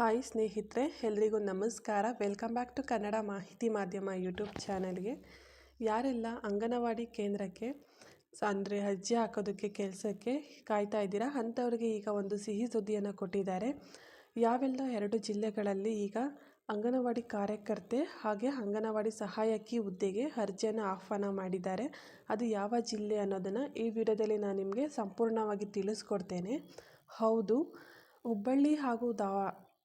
Hi ಸ್ನೇಹಿತರೆ, ಎಲ್ರಿಗೂ ನಮಸ್ಕಾರ. ವೆಲ್ಕಮ್ ಬ್ಯಾಕ್ ಟು ಕನ್ನಡ ಮಾಹಿತಿ ಮಾಧ್ಯಮ ಯೂಟ್ಯೂಬ್ ಚಾನಲ್ಗೆ. ಯಾರೆಲ್ಲ ಅಂಗನವಾಡಿ ಕೇಂದ್ರಕ್ಕೆ ಅಂದರೆ ಅರ್ಜಿ ಹಾಕೋದಕ್ಕೆ, ಕೆಲಸಕ್ಕೆ ಕಾಯ್ತಾ ಇದ್ದೀರಾ? ಅಂಥವ್ರಿಗೆ ಈಗ ಒಂದು ಸಿಹಿ ಸುದ್ದಿಯನ್ನು ಕೊಟ್ಟಿದ್ದಾರೆ. ಯಾವೆಲ್ಲ ಎರಡು ಜಿಲ್ಲೆಗಳಲ್ಲಿ ಈಗ ಅಂಗನವಾಡಿ ಕಾರ್ಯಕರ್ತೆ ಹಾಗೆ ಅಂಗನವಾಡಿ ಸಹಾಯಕಿ ಹುದ್ದೆಗೆ ಅರ್ಜಿಯನ್ನು ಆಹ್ವಾನ ಮಾಡಿದ್ದಾರೆ. ಅದು ಯಾವ ಜಿಲ್ಲೆ ಅನ್ನೋದನ್ನು ಈ ವಿಡಿಯೋದಲ್ಲಿ ನಾನು ನಿಮಗೆ ಸಂಪೂರ್ಣವಾಗಿ ತಿಳಿಸ್ಕೊಡ್ತೇನೆ. ಹೌದು, ಹುಬ್ಬಳ್ಳಿ ಹಾಗೂ ದಾ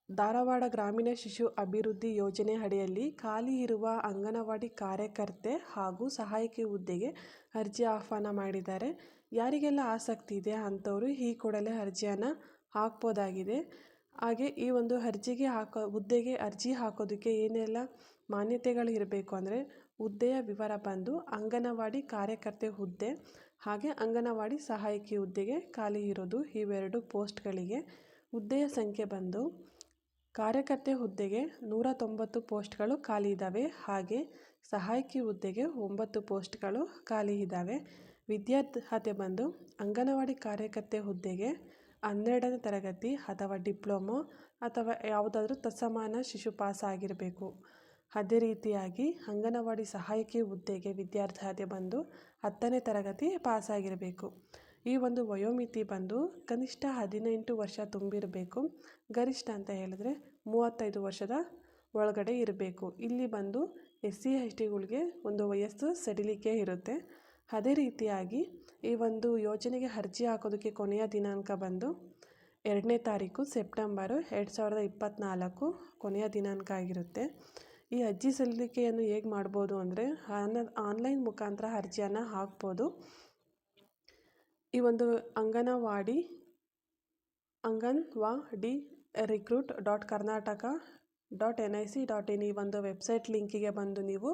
ಧಾರವಾಡ ಗ್ರಾಮೀಣ ಶಿಶು ಅಭಿವೃದ್ಧಿ ಯೋಜನೆ ಅಡಿಯಲ್ಲಿ ಖಾಲಿ ಇರುವ ಅಂಗನವಾಡಿ ಕಾರ್ಯಕರ್ತೆ ಹಾಗೂ ಸಹಾಯಕಿ ಹುದ್ದೆಗೆ ಅರ್ಜಿ ಆಹ್ವಾನ ಮಾಡಿದ್ದಾರೆ. ಯಾರಿಗೆಲ್ಲ ಆಸಕ್ತಿ ಇದೆ ಅಂಥವರು ಈ ಕೂಡಲೇ ಅರ್ಜಿಯನ್ನು ಹಾಕ್ಬೋದಾಗಿದೆ. ಹಾಗೆ ಈ ಒಂದು ಅರ್ಜಿಗೆ ಹಾಕೋ, ಹುದ್ದೆಗೆ ಅರ್ಜಿ ಹಾಕೋದಕ್ಕೆ ಏನೆಲ್ಲ ಮಾನ್ಯತೆಗಳು ಇರಬೇಕು ಅಂದರೆ ಹುದ್ದೆಯ ವಿವರ ಬಂದು ಅಂಗನವಾಡಿ ಕಾರ್ಯಕರ್ತೆ ಹುದ್ದೆ ಹಾಗೆ ಅಂಗನವಾಡಿ ಸಹಾಯಕಿ ಹುದ್ದೆಗೆ ಖಾಲಿ ಇರೋದು ಇವೆರಡು ಪೋಸ್ಟ್ಗಳಿಗೆ ಹುದ್ದೆಯ ಸಂಖ್ಯೆ ಬಂದು ಕಾರ್ಯಕರ್ತೆ ಹುದ್ದೆಗೆ ನೂರ ತೊಂಬತ್ತು ಪೋಸ್ಟ್ಗಳು ಖಾಲಿ ಇದ್ದಾವೆ. ಹಾಗೆ ಸಹಾಯಕಿ ಹುದ್ದೆಗೆ ಒಂಬತ್ತು ಪೋಸ್ಟ್ಗಳು ಖಾಲಿ ಇದ್ದಾವೆ. ವಿದ್ಯಾರ್ಹತೆ ಬಂದು ಅಂಗನವಾಡಿ ಕಾರ್ಯಕರ್ತೆ ಹುದ್ದೆಗೆ ಹನ್ನೆರಡನೇ ತರಗತಿ ಅಥವಾ ಡಿಪ್ಲೊಮೊ ಅಥವಾ ಯಾವುದಾದ್ರೂ ತತ್ಸಮಾನ ಶಿಶು ಪಾಸ್ ಆಗಿರಬೇಕು. ಅದೇ ರೀತಿಯಾಗಿ ಅಂಗನವಾಡಿ ಸಹಾಯಕಿ ಹುದ್ದೆಗೆ ವಿದ್ಯಾರ್ಹತೆ ಬಂದು ಹತ್ತನೇ ತರಗತಿ ಪಾಸಾಗಿರಬೇಕು ಈ ಒಂದು ವಯೋಮಿತಿ ಬಂದು ಕನಿಷ್ಠ ಹದಿನೆಂಟು ವರ್ಷ ತುಂಬಿರಬೇಕು. ಗರಿಷ್ಠ ಅಂತ ಹೇಳಿದ್ರೆ ಮೂವತ್ತೈದು ವರ್ಷದ ಒಳಗಡೆ ಇರಬೇಕು. ಇಲ್ಲಿ ಬಂದು ಎಸ್ ಸಿ ಎಸ್ ಟಿಗಳಿಗೆ ಒಂದು ವಯಸ್ಸು ಸಡಿಲಿಕೆ ಇರುತ್ತೆ. ಅದೇ ರೀತಿಯಾಗಿ ಈ ಒಂದು ಯೋಜನೆಗೆ ಅರ್ಜಿ ಹಾಕೋದಕ್ಕೆ ಕೊನೆಯ ದಿನಾಂಕ ಬಂದು ಎರಡನೇ ತಾರೀಕು ಸೆಪ್ಟೆಂಬರು ಎರಡು ಸಾವಿರದ ಇಪ್ಪತ್ತ್ನಾಲ್ಕು ಕೊನೆಯ ದಿನಾಂಕ ಆಗಿರುತ್ತೆ. ಈ ಅರ್ಜಿ ಸಲ್ಲಿಕೆಯನ್ನು ಹೇಗೆ ಮಾಡ್ಬೋದು ಅಂದರೆ ಆನ್ಲೈನ್ ಮುಖಾಂತರ ಅರ್ಜಿಯನ್ನು ಹಾಕ್ಬೋದು. ಈ ಒಂದು anganwadi, anganwadi recruit dot Karnataka dot N I C dot in ಈ ಒಂದು ವೆಬ್ಸೈಟ್ ಲಿಂಕಿಗೆ ಬಂದು ನೀವು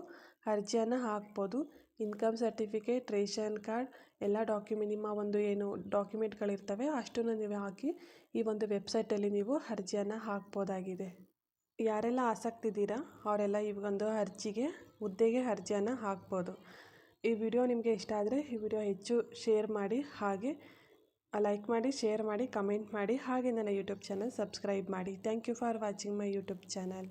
ಅರ್ಜಿಯನ್ನು ಹಾಕ್ಬೋದು. ಇನ್ಕಮ್ ಸರ್ಟಿಫಿಕೇಟ್ ರೇಷನ್ ಕಾರ್ಡ್, ಎಲ್ಲ ಡಾಕ್ಯುಮೆಂಟ್ ನಿಮ್ಮ ಒಂದು ಏನು ಡಾಕ್ಯುಮೆಂಟ್ಗಳಿರ್ತವೆ ಅಷ್ಟನ್ನು ನೀವು ಹಾಕಿ ಈ ಒಂದು ವೆಬ್ಸೈಟಲ್ಲಿ ನೀವು ಅರ್ಜಿಯನ್ನು ಹಾಕ್ಬೋದಾಗಿದೆ. ಯಾರೆಲ್ಲ ಆಸಕ್ತಿ ಇದ್ದೀರಾ ಅವರೆಲ್ಲ ಈ ಒಂದು ಅರ್ಜಿಗೆ ಹುದ್ದೆಗೆ ಅರ್ಜಿಯನ್ನು ಹಾಕ್ಬೋದು. ಈ ವಿಡಿಯೋ ನಿಮಗೆ ಇಷ್ಟ ಆದರೆ ಈ ವಿಡಿಯೋ ಹೆಚ್ಚು ಶೇರ್ ಮಾಡಿ ಹಾಗೆ ಲೈಕ್ ಮಾಡಿ, ಶೇರ್ ಮಾಡಿ, ಕಮೆಂಟ್ ಮಾಡಿ ಹಾಗೆ ನನ್ನ ಯೂಟ್ಯೂಬ್ ಚಾನಲ್ ಸಬ್ಸ್ಕ್ರೈಬ್ ಮಾಡಿ. Thank you for watching my YouTube channel.